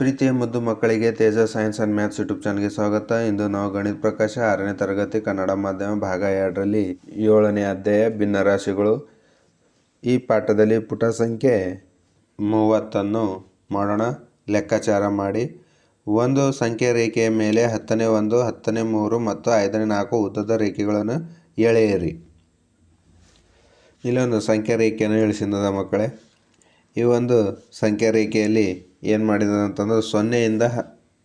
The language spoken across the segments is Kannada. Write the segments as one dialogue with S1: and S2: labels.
S1: ಪ್ರೀತಿಯ ಮುದ್ದು ಮಕ್ಕಳಿಗೆ Teja science and maths YouTube ಚಾನಲ್ಗೆ ಸ್ವಾಗತ. ಇಂದು ನಾವು ಗಣಿತ ಪ್ರಕಾಶ, ಆರನೇ ತರಗತಿ, ಕನ್ನಡ ಮಾಧ್ಯಮ, ಭಾಗ ಎರಡರಲ್ಲಿ ಏಳನೇ ಅಧ್ಯಾಯ ಭಿನ್ನರಾಶಿಗಳು ಈ ಪಾಠದಲ್ಲಿ ಪುಟ ಸಂಖ್ಯೆ ಮೂವತ್ತನ್ನು ಮಾಡೋಣ. ಲೆಕ್ಕಾಚಾರ ಮಾಡಿ. ಒಂದು ಸಂಖ್ಯೆ ರೇಖೆಯ ಮೇಲೆ ಹತ್ತನೇ ಒಂದು, ಹತ್ತನೇ ಮೂರು ಮತ್ತು ಐದನೇ ನಾಲ್ಕು ಉದ್ದದ ರೇಖೆಗಳನ್ನು ಎಳೆಯಿರಿ. ಇಲ್ಲೊಂದು ಸಂಖ್ಯೆ ರೇಖೆಯನ್ನು ಇಳಿಸಿದ ಮಕ್ಕಳೇ ಈ ಒಂದು ಸಂಖ್ಯಾ ರೇಖೆಯಲ್ಲಿ ಏನು ಮಾಡಿದ ಅಂತಂದ್ರೆ ಸೊನ್ನೆಯಿಂದ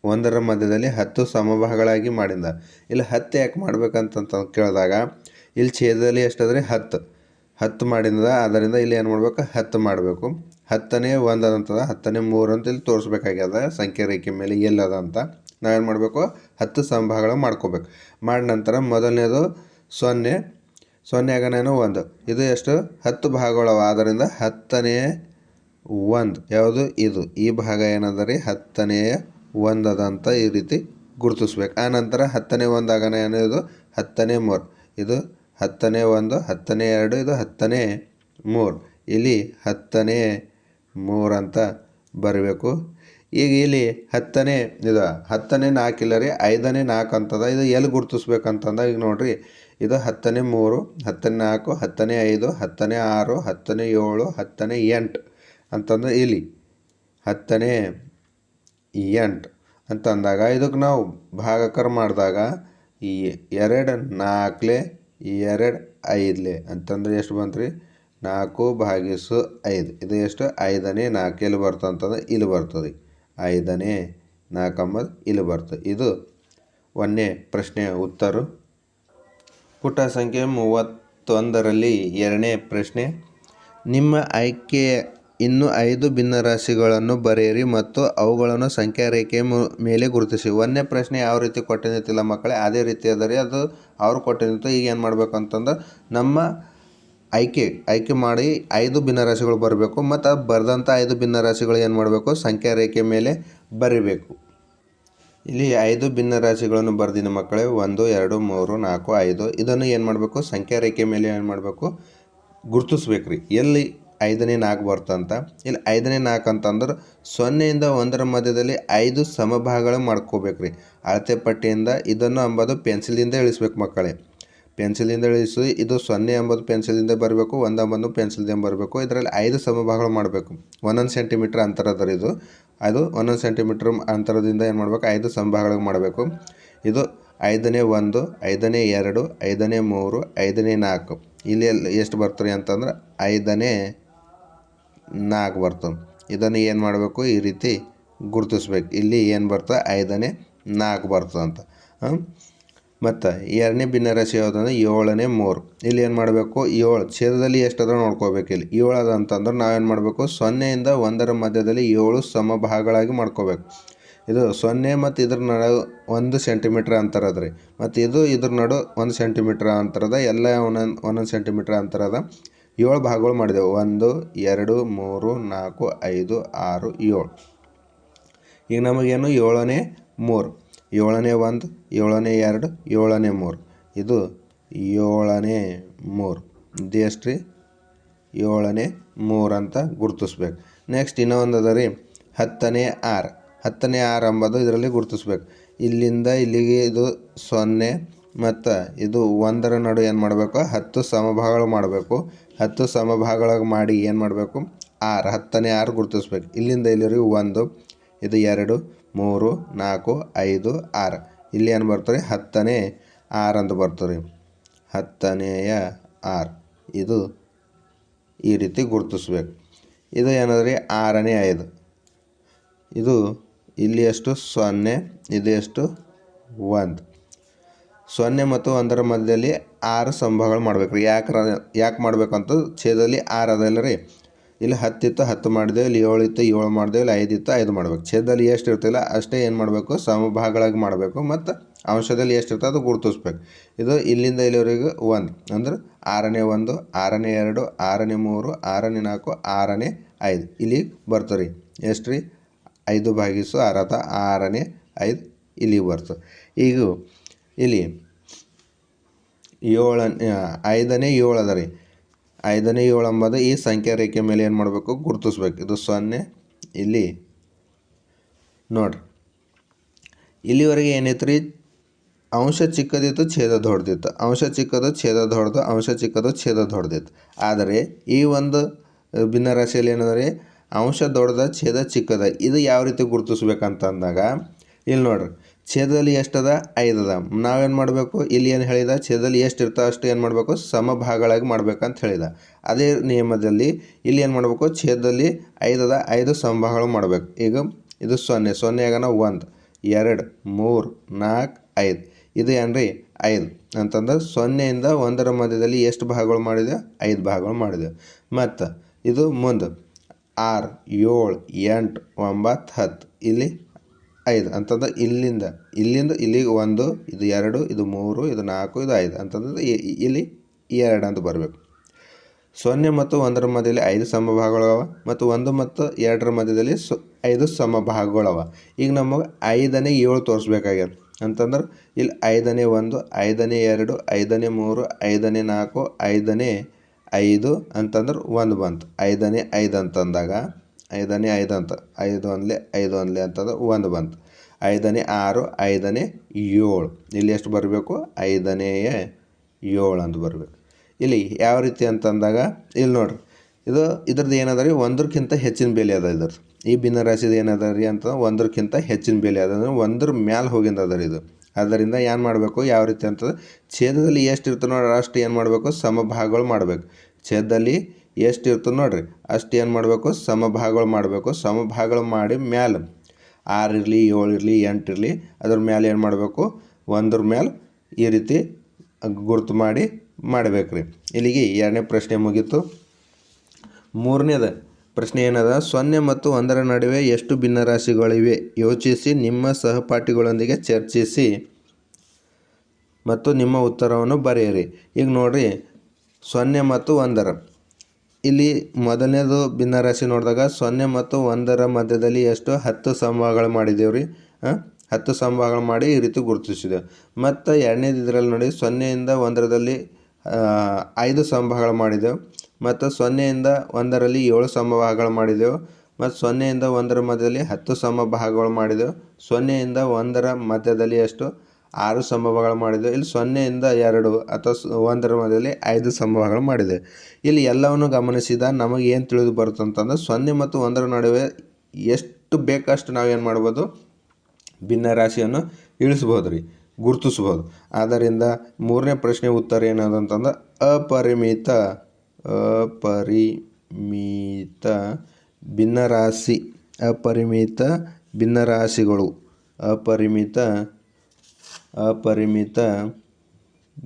S1: ಒಂದರ ಮಧ್ಯದಲ್ಲಿ ಹತ್ತು ಸಮಭಾಗಗಳಾಗಿ ಮಾಡಿದ. ಇಲ್ಲಿ ಹತ್ತು ಯಾಕೆ ಮಾಡ್ಬೇಕಂತಂತ ಕೇಳಿದಾಗ, ಇಲ್ಲಿ ಛೇದದಲ್ಲಿ ಎಷ್ಟಾದ್ರೆ ಹತ್ತು. ಹತ್ತು ಮಾಡಿದ, ಅದರಿಂದ ಇಲ್ಲಿ ಏನು ಮಾಡ್ಬೇಕು? ಹತ್ತು ಮಾಡಬೇಕು. ಹತ್ತನೇ ಒಂದು ಹತ್ತನೇ ಮೂರು ಅಂತ ಇಲ್ಲಿ ತೋರಿಸ್ಬೇಕಾಗ್ಯದ ಸಂಖ್ಯೆ ರೇಖೆ ಮೇಲೆ ಎಲ್ಲದ ಅಂತ. ನಾವೇನು ಮಾಡಬೇಕು? ಹತ್ತು ಸಂಭಾಗಗಳು ಮಾಡ್ಕೋಬೇಕು. ಮಾಡಿದ ನಂತರ ಮೊದಲನೇದು ಸೊನ್ನೆ. ಸೊನ್ನೆ ಆಗನೇನು ಒಂದು. ಇದು ಎಷ್ಟು? ಹತ್ತು ಭಾಗಗಳವ. ಆದ್ದರಿಂದ ಹತ್ತನೇ ಒಂದು. ಯಾವುದು? ಇದು. ಈ ಭಾಗ ಏನದ ರೀ ಹತ್ತನೆಯ ಒಂದದಂತ ಈ ರೀತಿ ಗುರುತಿಸ್ಬೇಕು. ಆ ನಂತರ ಹತ್ತನೇ ಒಂದು ಏನು ಏನಿದು? ಹತ್ತನೇ ಮೂರು. ಇದು ಹತ್ತನೇ ಒಂದು, ಹತ್ತನೇ ಎರಡು, ಇದು ಹತ್ತನೇ ಮೂರು. ಇಲ್ಲಿ ಹತ್ತನೇ ಮೂರು ಅಂತ ಬರಬೇಕು. ಈಗ ಇಲ್ಲಿ ಹತ್ತನೇ, ಇದು ಹತ್ತನೇ ನಾಲ್ಕಿಲ್ಲ ರೀ ಐದನೇ ನಾಲ್ಕು ಅಂತದ, ಇದು ಎಲ್ಲಿ ಗುರುತಿಸ್ಬೇಕಂತಂದ ಈಗ ನೋಡಿರಿ. ಇದು ಹತ್ತನೇ ಮೂರು, ಹತ್ತನೇ ನಾಲ್ಕು, ಹತ್ತನೇ ಐದು, ಹತ್ತನೇ ಆರು, ಹತ್ತನೇ ಏಳು, ಹತ್ತನೇ ಎಂಟು. ಅಂತಂದ್ರೆ ಇಲ್ಲಿ ಹತ್ತನೇ ಎಂಟು ಅಂತ ಅಂದಾಗ ಇದಕ್ಕೆ ನಾವು ಭಾಗಕರ ಮಾಡಿದಾಗ ಈ ಎರಡು ನಾಲ್ಕಲೆ ಎರಡು ಐದಲೆ ಅಂತಂದ್ರೆ ಎಷ್ಟು ಬಂತು ರೀ ನಾಲ್ಕು ಭಾಗಿಸು ಐದು. ಇದು ಎಷ್ಟು? ಐದನೇ ನಾಲ್ಕು. ಎಲ್ಲಿ ಬರ್ತದೆ ಅಂತಂದ್ರೆ ಇಲ್ಲಿ ಬರ್ತದೆ. ಐದನೇ ನಾಲ್ಕಂಬದು ಇಲ್ಲಿ ಬರ್ತದೆ. ಇದು ಒಂದನೇ ಪ್ರಶ್ನೆಯ ಉತ್ತರ. ಪುಟ ಸಂಖ್ಯೆ ಮೂವತ್ತೊಂದರಲ್ಲಿ ಎರಡನೇ ಪ್ರಶ್ನೆ, ನಿಮ್ಮ ಆಯ್ಕೆಯ ಇನ್ನು ಐದು ಭಿನ್ನರಾಶಿಗಳನ್ನು ಬರೆಯಿರಿ ಮತ್ತು ಅವುಗಳನ್ನು ಸಂಖ್ಯಾ ರೇಖೆಯ ಮೇಲೆ ಗುರುತಿಸಿ. ಒಂದನೇ ಪ್ರಶ್ನೆ ಯಾವ ರೀತಿ ಕೊಟ್ಟಿನಿತ್ತಿಲ್ಲ ಮಕ್ಕಳೇ, ಅದೇ ರೀತಿ ಅದರಿ. ಅದು ಅವ್ರು ಕೊಟ್ಟಿನಿತ್ತು ಈಗ ಏನು ಮಾಡಬೇಕು ಅಂತಂದ್ರೆ ನಮ್ಮ ಆಯ್ಕೆ ಆಯ್ಕೆ ಮಾಡಿ ಐದು ಭಿನ್ನರಾಶಿಗಳು ಬರಬೇಕು ಮತ್ತು ಅದು ಬರೆದಂಥ ಐದು ಭಿನ್ನರಾಶಿಗಳು ಏನು ಮಾಡಬೇಕು? ಸಂಖ್ಯಾ ರೇಖೆ ಮೇಲೆ ಬರಿಬೇಕು. ಇಲ್ಲಿ ಐದು ಭಿನ್ನರಾಶಿಗಳನ್ನು ಬರೆದಿನ ಮಕ್ಕಳೇ. ಒಂದು, ಎರಡು, ಮೂರು, ನಾಲ್ಕು, ಐದು. ಇದನ್ನು ಏನು ಮಾಡಬೇಕು? ಸಂಖ್ಯಾ ರೇಖೆ ಮೇಲೆ ಏನು ಮಾಡಬೇಕು? ಗುರುತಿಸ್ಬೇಕು ರೀ ಎಲ್ಲಿ ಐದನೇ ನಾಲ್ಕು ಬರ್ತಂತ. ಇಲ್ಲಿ ಐದನೇ ನಾಲ್ಕು ಅಂತಂದ್ರೆ ಸೊನ್ನೆಯಿಂದ ಒಂದರ ಮಧ್ಯದಲ್ಲಿ ಐದು ಸಮಭಾಗಗಳು ಮಾಡ್ಕೋಬೇಕು ರೀ ಅಳತೆ ಪಟ್ಟಿಯಿಂದ ಇದನ್ನು ಅಂಬೋದು ಪೆನ್ಸಿಲಿಂದ ಇಳಿಸ್ಬೇಕು ಮಕ್ಕಳೇ. ಪೆನ್ಸಿಲಿಂದ ಇಳಿಸಿ ಇದು ಸೊನ್ನೆ ಎಂಬುದು ಪೆನ್ಸಿಲಿಂದ ಬರಬೇಕು, ಒಂದು ಪೆನ್ಸಿಲ್ದಿಂದ ಬರಬೇಕು, ಇದರಲ್ಲಿ ಐದು ಸಮಭಾಗಗಳು ಮಾಡಬೇಕು. ಒಂದೊಂದು ಸೆಂಟಿಮೀಟ್ರ್ ಅಂತರ ಅದ ರೀ ಇದು. ಅದು ಒಂದೊಂದು ಸೆಂಟಿಮೀಟ್ರ್ ಅಂತರದಿಂದ ಏನು ಮಾಡಬೇಕು? ಐದು ಸಮಭಾಗಗಳು ಮಾಡಬೇಕು. ಇದು ಐದನೇ ಒಂದು, ಐದನೇ ಎರಡು, ಐದನೇ ಮೂರು, ಐದನೇ ನಾಲ್ಕು. ಇಲ್ಲಿ ಎಷ್ಟು ಬರ್ತೀರಿ ಅಂತಂದ್ರೆ ಐದನೇ ನಾಲ್ಕು ಬರ್ತದೆ. ಇದನ್ನು ಏನು ಮಾಡಬೇಕು? ಈ ರೀತಿ ಗುರುತಿಸ್ಬೇಕು. ಇಲ್ಲಿ ಏನು ಬರ್ತದೆ? ಐದನೇ ನಾಲ್ಕು ಬರ್ತದೆ ಅಂತ. ಮತ್ತು ಎರಡನೇ ಭಿನ್ನರಾಶಿ ಯಾವುದಂದ್ರೆ ಏಳನೇ ಮೂರು. ಇಲ್ಲಿ ಏನು ಮಾಡಬೇಕು? ಏಳು. ಛೇದದಲ್ಲಿ ಅದ ನೋಡ್ಕೋಬೇಕು ಇಲ್ಲಿ? ಏಳು ಅದ ಅಂತಂದ್ರೆ ನಾವೇನು ಮಾಡಬೇಕು? ಸೊನ್ನೆಯಿಂದ ಒಂದರ ಮಧ್ಯದಲ್ಲಿ ಏಳು ಸಮಭಾಗಗಳಾಗಿ ಮಾಡ್ಕೋಬೇಕು. ಇದು ಸೊನ್ನೆ ಮತ್ತು ಇದ್ರ ನಡು ಒಂದು ಸೆಂಟಿಮೀಟ್ರ್ ಅಂತರ ಅದ ರೀ ಮತ್ತು ಇದು ಇದ್ರ ನಡು ಒಂದು ಸೆಂಟಿಮೀಟ್ರ್ ಅಂತರದ, ಎಲ್ಲ ಒಂದೊಂದು ಒಂದೊಂದು ಸೆಂಟಿಮೀಟ್ರ್ ಅಂತರದ ಏಳು ಭಾಗಗಳು ಮಾಡಿದೆವು. ಒಂದು, ಎರಡು, ಮೂರು, ನಾಲ್ಕು, ಐದು, ಆರು, ಏಳು. ಈಗ ನಮಗೇನು? ಏಳನೇ ಮೂರು. ಏಳನೇ ಒಂದು, ಏಳನೇ ಎರಡು, ಏಳನೇ ಮೂರು. ಇದು ಏಳನೇ ಮೂರು. ಇದೆಷ್ಟು ರೀ ಏಳನೇ ಮೂರು ಅಂತ ಗುರುತಿಸ್ಬೇಕು. ನೆಕ್ಸ್ಟ್ ಇನ್ನೊಂದು ಅದ ರೀ. ಹತ್ತನೇ ಆರು. ಹತ್ತನೇ ಆರು ಅಂಬೋದು ಇದರಲ್ಲಿ ಗುರುತಿಸ್ಬೇಕು. ಇಲ್ಲಿಂದ ಇಲ್ಲಿಗೆ ಇದು ಸೊನ್ನೆ ಮತ್ತು ಇದು ಒಂದರ ನಡು ಏನು ಮಾಡಬೇಕು? ಹತ್ತು ಸಮಭಾಗಗಳು ಮಾಡಬೇಕು. ಹತ್ತು ಸಮಭಾಗಗಳು ಮಾಡಿ ಏನು ಮಾಡಬೇಕು? ಆರು, ಹತ್ತನೇ ಆರು ಗುರುತಿಸ್ಬೇಕು. ಇಲ್ಲಿಂದ ಇಲ್ಲಿವರೆಗೂ ಒಂದು, ಇದು ಎರಡು, ಮೂರು, ನಾಲ್ಕು, ಐದು, ಆರು. ಇಲ್ಲಿ ಏನು ಬರ್ತದೆ? ಹತ್ತನೇ ಆರು ಅಂತ ಬರ್ತದೆ. ಹತ್ತನೆಯ ಆರು. ಇದು ಈ ರೀತಿ ಗುರುತಿಸ್ಬೇಕು. ಇದು ಏನದ್ರಿ ಆರನೇ ಐದು. ಇದು ಇಲ್ಲಿ ಎಷ್ಟು? ಸೊನ್ನೆ, ಇದು ಎಷ್ಟು? ಒಂದು. ಸೊನ್ನೆ ಮತ್ತು ಒಂದರ ಮಧ್ಯದಲ್ಲಿ ಆರು ಸಂಭವಗಳು ಮಾಡಬೇಕು ರೀ. ಯಾಕೆ ಯಾಕೆ ಮಾಡಬೇಕಂತ ಛೇದಲ್ಲಿ ಆರು ಅದಲ್ಲ ರೀ. ಇಲ್ಲಿ ಹತ್ತಿತ್ತು ಹತ್ತು ಮಾಡಿದೆವು ಇಲ್ಲಿ ಏಳು ಇತ್ತು, ಏಳು ಮಾಡಿದೆವು ಇಲ್ಲಿ ಐದು ಇತ್ತು, ಐದು ಮಾಡಬೇಕು. ಛೇದದಲ್ಲಿ ಎಷ್ಟು ಇರ್ತಿಲ್ಲ, ಅಷ್ಟೇ ಏನು ಮಾಡಬೇಕು? ಸಮಭಾಗಗಳಾಗಿ ಮಾಡಬೇಕು ಮತ್ತು ಅಂಶದಲ್ಲಿ ಎಷ್ಟು ಇರ್ತದೆ ಅದು ಗುರುತಿಸ್ಬೇಕು. ಇದು ಇಲ್ಲಿಂದ ಇಲ್ಲಿವರೆಗೂ ಒಂದು. ಅಂದ್ರೆ ಆರನೇ ಒಂದು, ಆರನೇ ಎರಡು, ಆರನೇ ಮೂರು, ಆರನೇ ನಾಲ್ಕು, ಆರನೇ ಐದು. ಇಲ್ಲಿ ಬರ್ತದೆ ರೀ. ಎಷ್ಟು ರೀ? ಐದು ಭಾಗಿಸು ಆರತ ಆರನೇ ಐದು. ಇಲ್ಲಿಗೆ ಬರ್ತದೆ. ಈಗ ಇಲ್ಲಿ ಏಳನೇ ಐದನೇ ಏಳು ಅದ ರೀ. ಐದನೇ ಏಳು ಅಂಬದು ಈ ಸಂಖ್ಯಾ ರೇಖೆ ಮೇಲೆ ಏನು ಮಾಡಬೇಕು? ಗುರುತಿಸ್ಬೇಕು. ಇದು ಸೊನ್ನೆ. ಇಲ್ಲಿ. ನೋಡ್ರಿ. ಇಲ್ಲಿವರೆಗೆ ಏನೈತೆ ರೀ? ಅಂಶ ಚಿಕ್ಕದಿತ್ತು, ಛೇದ ದೊಡ್ದಿತ್ತು ಅಂಶ ಚಿಕ್ಕದು, ಛೇದ ದೊಡ್ಡದು, ಅಂಶ ಚಿಕ್ಕದು, ಛೇದ ದೊಡ್ದಿತ್ತು ಆದರೆ ಈ ಒಂದು ಭಿನ್ನರಾಶಿಯಲ್ಲಿ ಏನಂದರೆ ಅಂಶ ದೊಡ್ಡದ, ಛೇದ ಚಿಕ್ಕದ. ಇದು ಯಾವ ರೀತಿ ಗುರುತಿಸ್ಬೇಕಂತಂದಾಗ, ಇಲ್ಲಿ ನೋಡ್ರಿ. ಛೇದದಲ್ಲಿ ಎಷ್ಟದ? ಐದದ. ನಾವೇನು ಮಾಡಬೇಕು? ಇಲ್ಲಿ ಏನು ಹೇಳಿದ? ಛೇದದಲ್ಲಿ ಎಷ್ಟು ಇರ್ತಾವೆ ಅಷ್ಟು ಏನು ಮಾಡಬೇಕು? ಸಮಭಾಗಗಳಾಗಿ ಮಾಡ್ಬೇಕಂತ ಹೇಳಿದ. ಅದೇ ನಿಯಮದಲ್ಲಿ ಇಲ್ಲಿ ಏನು ಮಾಡಬೇಕು? ಛೇದದಲ್ಲಿ ಐದದ ಐದು ಸಮಭಾಗಗಳು ಮಾಡಬೇಕು. ಈಗ ಇದು ಸೊನ್ನೆ. ಸೊನ್ನೆ ಆಗನ ಒಂದು, ಎರಡು, ಮೂರು ನಾಲ್ಕು ಐದು. ಇದು ಏನ್ರಿ? ಐದು. ಅಂತಂದ್ರೆ ಸೊನ್ನೆಯಿಂದ ಒಂದರ ಮಧ್ಯದಲ್ಲಿ ಎಷ್ಟು ಭಾಗಗಳು ಮಾಡಿದೆ? ಐದು ಭಾಗಗಳು ಮಾಡಿದೆ. ಮತ್ತು ಇದು ಮುಂದೆ, ಆರು, ಏಳು, ಎಂಟು, ಒಂಬತ್ತು, ಹತ್ತು. ಇಲ್ಲಿ ಐದು ಅಂತಂದ್ರೆ ಇಲ್ಲಿಂದ ಇಲ್ಲಿಂದ ಇಲ್ಲಿಗೆ ಒಂದು, ಇದು ಎರಡು, ಇದು ಮೂರು, ಇದು ನಾಲ್ಕು, ಇದು ಐದು ಅಂತಂದ್ರೆ ಇಲ್ಲಿ ಎರಡು ಅಂತ ಬರಬೇಕು. ಸೊನ್ನೆ ಮತ್ತು ಒಂದರ ಮಧ್ಯದಲ್ಲಿ ಐದು ಸಮಭಾಗಗಳವ ಮತ್ತು ಒಂದು ಮತ್ತು ಎರಡರ ಮಧ್ಯದಲ್ಲಿ ಸೊ, ಐದು ಸಮಭಾಗಗಳವ. ಈಗ ನಮಗೆ ಐದನೇ ಏಳು ತೋರಿಸ್ಬೇಕಾಗ್ಯದ. ಅಂತಂದ್ರೆ ಇಲ್ಲಿ ಐದನೇ ಒಂದು, ಐದನೇ ಎರಡು, ಐದನೇ ಮೂರು, ಐದನೇ ನಾಲ್ಕು, ಐದನೇ ಐದು ಅಂತಂದ್ರೆ ಒಂದು ಬಂತು. ಐದನೇ ಐದು ಅಂತಂದಾಗ ಐದನೇ ಐದು ಅಂತ. ಐದು ಒಂದ್ಲೆ ಐದು ಒಂದ್ಲೆ ಅಂತಂದ್ರೆ ಒಂದು ಬಂತು. ಐದನೇ ಆರು, ಐದನೇ ಏಳು. ಇಲ್ಲಿ ಎಷ್ಟು ಬರಬೇಕು? ಐದನೇ ಏಳು ಅಂತ ಬರಬೇಕು. ಇಲ್ಲಿ ಯಾವ ರೀತಿ ಅಂತಂದಾಗ, ಇಲ್ಲಿ ನೋಡ್ರಿ. ಇದು ಇದ್ರದ್ದು ಏನದ ರೀ? ಒಂದಕ್ಕಿಂತ ಹೆಚ್ಚಿನ ಬೆಲೆ ಅದ ಇದ್ರ ಈ ಭಿನ್ನರಾಶಿದು ಏನದ ರೀ ಅಂತ ಒಂದ್ರಕ್ಕಿಂತ ಹೆಚ್ಚಿನ ಬೆಲೆ ಅದ. ಅಂದ್ರೆ ಒಂದ್ರ ಮ್ಯಾಲೆ ಹೋಗಿಂದ ಅದ ಇದು. ಅದರಿಂದ ಏನು ಮಾಡಬೇಕು? ಯಾವ ರೀತಿ ಅಂತಂದ್ರೆ ಛೇದದಲ್ಲಿ ಎಷ್ಟು ಇರ್ತದೆ ನೋಡ್ರಿ, ಅಷ್ಟು ಏನು ಮಾಡಬೇಕು? ಸಮಭಾಗಗಳು ಮಾಡಬೇಕು. ಛೇದದಲ್ಲಿ ಎಷ್ಟು ಇರ್ತದೆ ನೋಡಿರಿ. ಅಷ್ಟು ಏನು ಮಾಡಬೇಕು? ಸಮಭಾಗಗಳು ಮಾಡಬೇಕು. ಸಮಭಾಗಗಳು ಮಾಡಿ ಮ್ಯಾಲೆ ಆರು ಇರಲಿ, ಏಳು ಇರಲಿ, ಎಂಟು ಇರಲಿ, ಅದ್ರ ಮ್ಯಾಲೆ ಏನು ಮಾಡಬೇಕು? ಒಂದ್ರ ಮ್ಯಾಲೆ ಈ ರೀತಿ ಗುರುತು ಮಾಡಿ ಮಾಡಬೇಕು ರೀ ಇಲ್ಲಿಗೆ ಎರಡನೇ ಪ್ರಶ್ನೆ ಮುಗೀತು. ಮೂರನೇದ ಪ್ರಶ್ನೆ ಏನದ? ಸೊನ್ನೆ ಮತ್ತು ಒಂದರ ನಡುವೆ ಎಷ್ಟು ಭಿನ್ನರಾಶಿಗಳಿವೆ? ಯೋಚಿಸಿ, ನಿಮ್ಮ ಸಹಪಾಠಿಗಳೊಂದಿಗೆ ಚರ್ಚಿಸಿ ಮತ್ತು ನಿಮ್ಮ ಉತ್ತರವನ್ನು ಬರೆಯಿರಿ. ಈಗ ನೋಡ್ರಿ. ಸೊನ್ನೆ ಮತ್ತು ಒಂದರ ಇಲ್ಲಿ ಮೊದಲನೇದು ಭಿನ್ನರಾಶಿ ನೋಡಿದಾಗ ಸೊನ್ನೆ ಮತ್ತು ಒಂದರ ಮಧ್ಯದಲ್ಲಿ ಎಷ್ಟು ಹತ್ತು ಸಂಭವಗಳು ಮಾಡಿದ್ದೇವೆ ರೀ ಹತ್ತು ಸಂಭವಗಳು ಮಾಡಿ ಈ ರೀತಿ ಗುರುತಿಸಿದ್ದೇವೆ ಮತ್ತು ಎರಡನೇದು ಇದರಲ್ಲಿ ನೋಡಿ ಸೊನ್ನೆಯಿಂದ ಒಂದರದಲ್ಲಿ ಐದು ಸಂಭವಗಳು ಮಾಡಿದೆವು ಮತ್ತು ಸೊನ್ನೆಯಿಂದ ಒಂದರಲ್ಲಿ ಏಳು ಸಮಭಾಗಗಳು ಮಾಡಿದೆವು ಮತ್ತು ಸೊನ್ನೆಯಿಂದ ಒಂದರ ಮಧ್ಯದಲ್ಲಿ ಹತ್ತು ಸಮಭಾಗಗಳು ಮಾಡಿದೆವು ಸೊನ್ನೆಯಿಂದ ಒಂದರ ಮಧ್ಯದಲ್ಲಿ ಎಷ್ಟು? ಆರು ಸಂಭವಗಳು ಮಾಡಿದೆ. ಇಲ್ಲಿ ಸೊನ್ನೆಯಿಂದ ಎರಡು ಅಥವಾ ಒಂದರ ಮಧ್ಯದಲ್ಲಿ ಐದು ಸಂಭವಗಳು ಮಾಡಿದೆ. ಇಲ್ಲಿ ಎಲ್ಲವನ್ನು ಗಮನಿಸಿದ ನಮಗೆ ಏನು ತಿಳಿದು ಬರುತ್ತೆ ಅಂತಂದ್ರೆ ಸೊನ್ನೆ ಮತ್ತು ಒಂದರ ನಡುವೆ ಎಷ್ಟು ಬೇಕಷ್ಟು ನಾವೇನು ಮಾಡ್ಬೋದು? ಭಿನ್ನರಾಶಿಯನ್ನು ಇಳಿಸ್ಬೋದು ರೀ ಗುರುತಿಸ್ಬೋದು ಆದ್ದರಿಂದ ಮೂರನೇ ಪ್ರಶ್ನೆ ಉತ್ತರ ಏನದ ಅಂತಂದ್ರೆ ಅಪರಿಮಿತ ಅಪರಿಮಿತ ಭಿನ್ನರಾಶಿ, ಅಪರಿಮಿತ ಭಿನ್ನರಾಶಿಗಳು, ಅಪರಿಮಿತ ಅಪರಿಮಿತ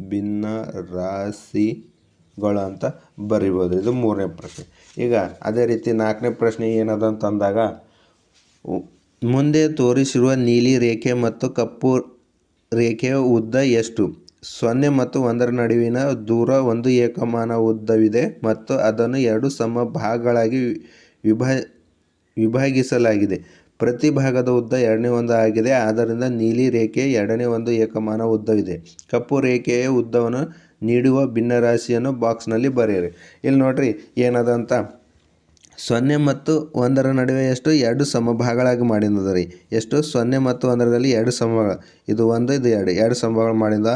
S1: ಭಿನ್ನರಾಶಿಗಳು ಅಂತ ಬರಿಬೋದು. ಇದು ಮೂರನೇ ಪ್ರಶ್ನೆ. ಈಗ ಅದೇ ರೀತಿ ನಾಲ್ಕನೇ ಪ್ರಶ್ನೆ ಏನದ ಅಂತಂದಾಗ ಮುಂದೆ ತೋರಿಸಿರುವ ನೀಲಿ ರೇಖೆ ಮತ್ತು ಕಪ್ಪು ರೇಖೆಯ ಉದ್ದ ಎಷ್ಟು? ಸೊನ್ನೆ ಮತ್ತು ಒಂದರ ನಡುವಿನ ದೂರ ಒಂದು ಏಕಮಾನ ಉದ್ದವಿದೆ ಮತ್ತು ಅದನ್ನು ಎರಡು ಸಮ ಭಾಗಗಳಾಗಿ ವಿಭ, ವಿಭಾಗಿಸಲಾಗಿದೆ. ಪ್ರತಿ ಭಾಗದ ಉದ್ದ ಎರಡನೇ ಒಂದು ಆಗಿದೆ. ಆದ್ದರಿಂದ ನೀಲಿ ರೇಖೆ ಎರಡನೇ ಒಂದು ಏಕಮಾನ ಉದ್ದವಿದೆ. ಕಪ್ಪು ರೇಖೆಯ ಉದ್ದವನ್ನು ನೀಡುವ ಭಿನ್ನರಾಶಿಯನ್ನು ಬಾಕ್ಸ್ನಲ್ಲಿ ಬರೆಯಿರಿ. ಇಲ್ಲಿ ನೋಡ್ರಿ ಏನದ ಅಂತ ಸೊನ್ನೆ ಮತ್ತು ಒಂದರ ನಡುವೆ ಎಷ್ಟು? ಎರಡು ಸಮಭಾಗಗಳಾಗಿ ಮಾಡಿದ ರೀ ಎಷ್ಟು? ಸೊನ್ನೆ ಮತ್ತು ಒಂದರದಲ್ಲಿ ಎರಡು ಸಮಭಾಗ. ಇದು ಒಂದು, ಇದು ಎರಡು. ಎರಡು ಸಮಭಾಗಗಳು ಮಾಡಿದ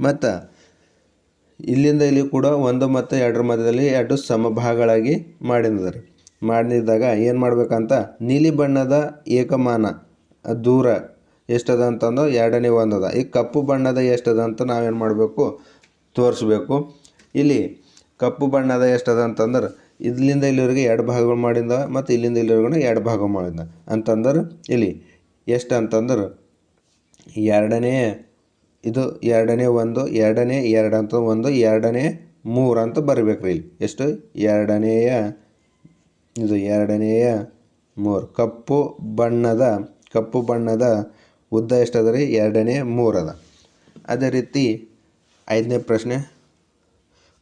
S1: ಮತ್ತು ಇಲ್ಲಿಂದ ಇಲ್ಲಿ ಕೂಡ ಒಂದು ಮತ್ತು ಎರಡರ ಮಧ್ಯದಲ್ಲಿ ಎರಡು ಸಮಭಾಗಗಳಾಗಿ ಮಾಡಿದ ರೀ ಮಾಡಿದಾಗ ಏನು ಮಾಡ್ಬೇಕಂತ? ನೀಲಿ ಬಣ್ಣದ ಏಕಮಾನ ದೂರ ಎಷ್ಟದ ಅಂತಂದ್ರೆ ಎರಡನೇ ಒಂದದ. ಈ ಕಪ್ಪು ಬಣ್ಣದ ಎಷ್ಟದ ಅಂತ ನಾವೇನು ಮಾಡಬೇಕು? ತೋರಿಸ್ಬೇಕು. ಇಲ್ಲಿ ಕಪ್ಪು ಬಣ್ಣದ ಎಷ್ಟದ ಅಂತಂದ್ರೆ ಇಲ್ಲಿಂದ ಇಲ್ಲಿವರೆಗೆ ಎರಡು ಭಾಗಗಳು ಮಾಡಿದ ಮತ್ತು ಇಲ್ಲಿಂದ ಇಲ್ಲಿವರೆಗೂ ಎರಡು ಭಾಗ ಮಾಡಿದ. ಅಂತಂದ್ರೆ ಇಲ್ಲಿ ಎಷ್ಟು ಅಂತಂದ್ರೆ ಎರಡನೇ ಇದು ಎರಡನೇ ಒಂದು, ಎರಡನೇ ಎರಡು ಅಂತ ಒಂದು, ಎರಡನೇ ಮೂರು ಅಂತ ಬರಬೇಕು ಇಲ್ಲಿ. ಎಷ್ಟು? ಎರಡನೆಯ ಇದು ಎರಡನೆಯ ಮೂರು. ಕಪ್ಪು ಬಣ್ಣದ ಕಪ್ಪು ಬಣ್ಣದ ಉದ್ದ ಎಷ್ಟದ ರೀ ಎರಡನೇ ಮೂರದ. ಅದೇ ರೀತಿ ಐದನೇ ಪ್ರಶ್ನೆ.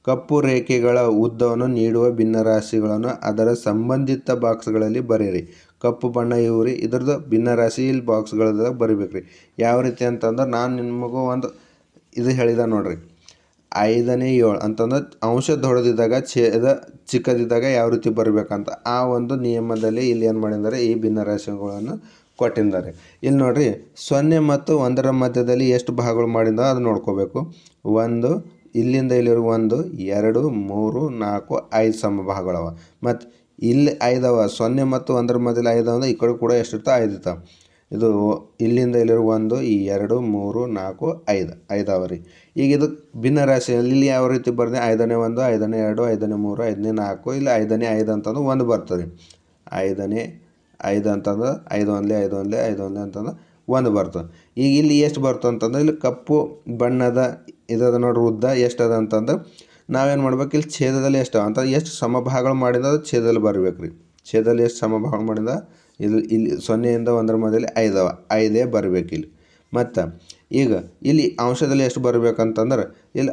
S1: ಕಪ್ಪು ರೇಖೆಗಳ ಉದ್ದವನ್ನು ನೀಡುವ ಭಿನ್ನರಾಶಿಗಳನ್ನು ಅದರ ಸಂಬಂಧಿತ ಬಾಕ್ಸ್ಗಳಲ್ಲಿ ಬರೆಯಿರಿ. ಕಪ್ಪು ಬಣ್ಣ ಇವು ರೀ ಇದ್ರದ್ದು ಭಿನ್ನರಾಶಿ ಇಲ್ಲಿ ಬಾಕ್ಸ್ಗಳದಾಗ ಬರಿಬೇಕು ರೀ ಯಾವ ರೀತಿ ಅಂತಂದ್ರೆ ನಾನು ನಿಮಗೂ ಒಂದು ಇದು ಹೇಳಿದ ನೋಡ್ರಿ. ಐದನೇ ಏಳು ಅಂತಂದ್ರೆ ಅಂಶ ದೊಡ್ಡದಿದ್ದಾಗ ಛೇದ ಚಿಕ್ಕದಿದ್ದಾಗ ಯಾವ ರೀತಿ ಬರಬೇಕಂತ ಆ ಒಂದು ನಿಯಮದಲ್ಲಿ ಇಲ್ಲಿ ಏನು ಮಾಡಿದ್ದಾರೆ, ಈ ಭಿನ್ನರಾಶಿಗಳನ್ನು ಕೊಟ್ಟಿದ್ದಾರೆ. ಇಲ್ಲಿ ನೋಡ್ರಿ, ಸೊನ್ನೆ ಮತ್ತು ಒಂದರ ಮಧ್ಯದಲ್ಲಿ ಎಷ್ಟು ಭಾಗಗಳು ಮಾಡಿದ ಅದು ನೋಡ್ಕೋಬೇಕು. ಒಂದು, ಇಲ್ಲಿಂದ ಇಲ್ಲಿವರೆಗೂ ಒಂದು, ಎರಡು, ಮೂರು, ನಾಲ್ಕು, ಐದು ಸಮಭಾಗಗಳವ ಮತ್ತು ಇಲ್ಲಿ ಐದವ, ಸೊನ್ನೆ ಮತ್ತು ಒಂದರ ಮಧ್ಯದಲ್ಲಿ ಐದವ ಅಂದರೆ ಈ ಕಡೆ ಕೂಡ ಎಷ್ಟಿರ್ತಾವೆ ಐದು ಇರ್ತಾವೆ ಇದು ಇಲ್ಲಿಂದ ಇಲ್ಲಿರೋ ಒಂದು, ಈ ಎರಡು, ಮೂರು, ನಾಲ್ಕು, ಐದು. ಐದಾವ ರೀ ಈಗ ಇದು ಭಿನ್ನ ರಾಶಿಯಲ್ಲಿ ಇಲ್ಲಿ ಯಾವ ರೀತಿ ಬರ್ದೆ ಐದನೇ ಒಂದು, ಐದನೇ ಎರಡು, ಐದನೇ ಮೂರು, ಐದನೇ ನಾಲ್ಕು, ಇಲ್ಲಿ ಐದನೇ ಐದು ಅಂತಂದು ಒಂದು ಬರ್ತದೆ. ಐದನೇ ಐದು ಅಂತಂದ್ರೆ ಐದು ಒಂದಲೇ ಐದು ಒಂದಲೇ ಐದು ಒಂದಲೇ ಅಂತಂದ್ರೆ ಒಂದು ಬರ್ತದೆ. ಈಗ ಇಲ್ಲಿ ಎಷ್ಟು ಬರ್ತದೆ ಅಂತಂದ್ರೆ ಇಲ್ಲಿ ಕಪ್ಪು ಬಣ್ಣದ ಇದದ ನೋಡ್ರಿ, ಉದ್ದ ಎಷ್ಟು ಅಂತಂದು ಅಂತಂದ್ರೆ ನಾವೇನು ಮಾಡ್ಬೇಕು? ಇಲ್ಲಿ ಛೇದದಲ್ಲಿ ಎಷ್ಟು ಅಂತ ಎಷ್ಟು ಸಮಭಾಗಗಳು ಮಾಡಿದ ಛೇದದಲ್ಲಿ ಬರ್ಬೇಕು ರೀ ಛೇದದಲ್ಲಿ ಎಷ್ಟು ಸಮಭಾಗ ಮಾಡಿದ ಇಲ್ಲಿ ಇಲ್ಲಿ ಸೊನ್ನೆಯಿಂದ ಒಂದರ ಮೊದಲು ಐದವ. ಐದೇ ಬರಬೇಕು ಇಲ್ಲಿ ಮತ್ತು ಈಗ ಇಲ್ಲಿ ಅಂಶದಲ್ಲಿ ಎಷ್ಟು ಬರಬೇಕಂತಂದ್ರೆ ಇಲ್ಲಿ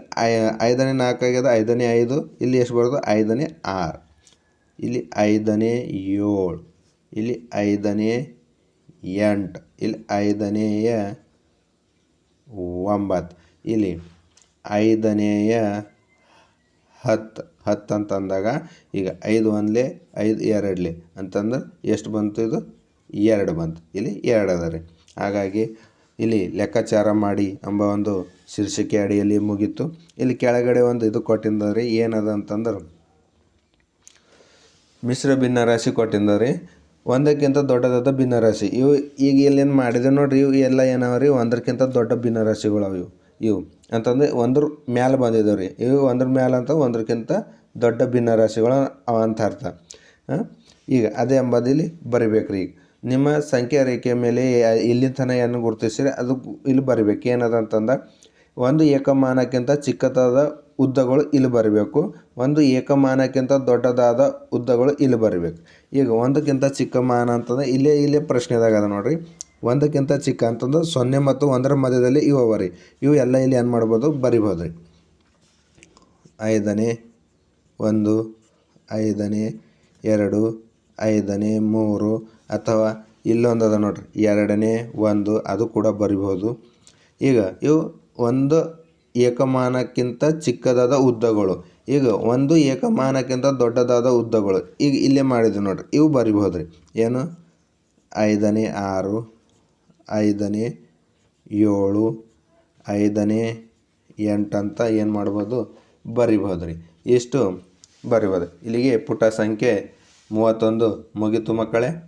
S1: ಐದನೇ ನಾಲ್ಕು ಆಗ್ಯದ, ಐದನೇ ಐದು, ಇಲ್ಲಿ ಎಷ್ಟು ಬರೋದು ಐದನೇ ಆರು. ಇಲ್ಲಿ ಐದನೇ ಏಳು. ಇಲ್ಲಿ ಐದನೇ ಎಂಟು. ಇಲ್ಲಿ ಐದನೆಯ ಒಂಬತ್ತು. ಇಲ್ಲಿ ಐದನೆಯ ಹತ್ತು. ಹತ್ತು ಅಂತಂದಾಗ ಈಗ ಐದು ಒಂದ್ಲೆ, ಐದು ಎರಡಲೆ ಅಂತಂದ್ರೆ ಎಷ್ಟು ಬಂತು ಇದು? ಎರಡು ಬಂತು. ಇಲ್ಲಿ ಎರಡು ಅದ ರೀ. ಹಾಗಾಗಿ ಇಲ್ಲಿ ಲೆಕ್ಕಾಚಾರ ಮಾಡಿ ಎಂಬ ಒಂದು ಶೀರ್ಷಿಕೆ ಅಡಿಯಲ್ಲಿ ಮುಗೀತು. ಇಲ್ಲಿ ಕೆಳಗಡೆ ಒಂದು ಇದು ಕೊಟ್ಟಿದ್ದಾರೆ ಏನದ ಅಂತಂದ್ರೆ ಮಿಶ್ರ ಭಿನ್ನರಾಶಿ ಕೊಟ್ಟಿದ್ದಾರೆ ಒಂದಕ್ಕಿಂತ ದೊಡ್ಡದಾದ ಭಿನ್ನರಾಶಿ. ಇವು ಈಗ ಇಲ್ಲೇನು ಮಾಡಿದೆ ನೋಡ್ರಿ, ಇವು ಎಲ್ಲ ಏನವ ರೀ, ಒಂದಕ್ಕಿಂತ ದೊಡ್ಡ ಭಿನ್ನರಾಶಿಗಳು ಇವು. ಇವು ಅಂತಂದ್ರೆ ಒಂದ್ರ ಮ್ಯಾಲೆ ಬಂದಿದ್ದಾವೆ ರೀ ಇವು ಒಂದ್ರ ಮ್ಯಾಲೆ ಅಂತ ಒಂದಕ್ಕಿಂತ ದೊಡ್ಡ ಭಿನ್ನರಾಶಿಗಳು ಅವ ಅಂತ ಅರ್ಥ. ಈಗ ಅದೇ ಎಂಬುದಿಲ್ಲಿ ಬರಿಬೇಕು ರೀ ಈಗ. ನಿಮ್ಮ ಸಂಖ್ಯಾ ರೇಖೆಯ ಮೇಲೆ ಇಲ್ಲಿ ತನಕ ಏನು ಗುರುತಿಸಿರಿ, ಅದು ಇಲ್ಲಿ ಬರಿಬೇಕು. ಏನದ ಅಂತಂದ, ಒಂದು ಏಕಮಾನಕ್ಕಿಂತ ಚಿಕ್ಕದಾದ ಉದ್ದಗಳು ಇಲ್ಲಿ ಬರಬೇಕು. ಒಂದು ಏಕಮಾನಕ್ಕಿಂತ ದೊಡ್ಡದಾದ ಉದ್ದಗಳು ಇಲ್ಲಿ ಬರಬೇಕು. ಈಗ ಒಂದಕ್ಕಿಂತ ಚಿಕ್ಕ ಮಾನ ಅಂತಂದ್ರೆ ಇಲ್ಲೇ ಇಲ್ಲೇ ಪ್ರಶ್ನೆದಾಗ ಅದ ನೋಡ್ರಿ. ಒಂದಕ್ಕಿಂತ ಚಿಕ್ಕ ಅಂತಂದ್ರೆ ಸೊನ್ನೆ ಮತ್ತು ಒಂದರ ಮಧ್ಯದಲ್ಲಿ ಇವು ಅವ ರೀ. ಇವು ಎಲ್ಲ ಇಲ್ಲಿ ಏನು ಮಾಡ್ಬೋದು? ಬರಿಬೋದು ರೀ. ಐದನೇ, ಒಂದು, ಐದನೇ, ಎರಡು, ಐದನೇ, ಮೂರು, ಅಥವಾ ಇಲ್ಲೊಂದು ಅದ ನೋಡ್ರಿ. ಎರಡನೇ, ಒಂದು, ಅದು ಕೂಡ ಬರಿಬೋದು. ಈಗ ಇವು ಒಂದು ಏಕಮಾನಕ್ಕಿಂತ ಚಿಕ್ಕದಾದ ಉದ್ದಗಳು. ಈಗ ಒಂದು ಏಕಮಾನಕ್ಕಿಂತ ದೊಡ್ಡದಾದ ಉದ್ದಗಳು. ಈಗ ಇಲ್ಲೇ ಮಾಡಿದ್ವಿ ನೋಡ್ರಿ. ಇವು ಬರಿಬೋದು ರೀ. ಏನು? ಐದನೇ, ಆರು ಐದನೇ, ಏಳು, ಐದನೇ, ಎಂಟು ಅಂತ ಏನು ಮಾಡ್ಬೋದು? ಬರಿಬೋದು ರೀ ಇಷ್ಟು ಬರಿಬೋದು. ಇಲ್ಲಿಗೆ ಪುಟ ಸಂಖ್ಯೆ ಮೂವತ್ತೊಂದು ಮುಗೀತು ಮಕ್ಕಳೇ.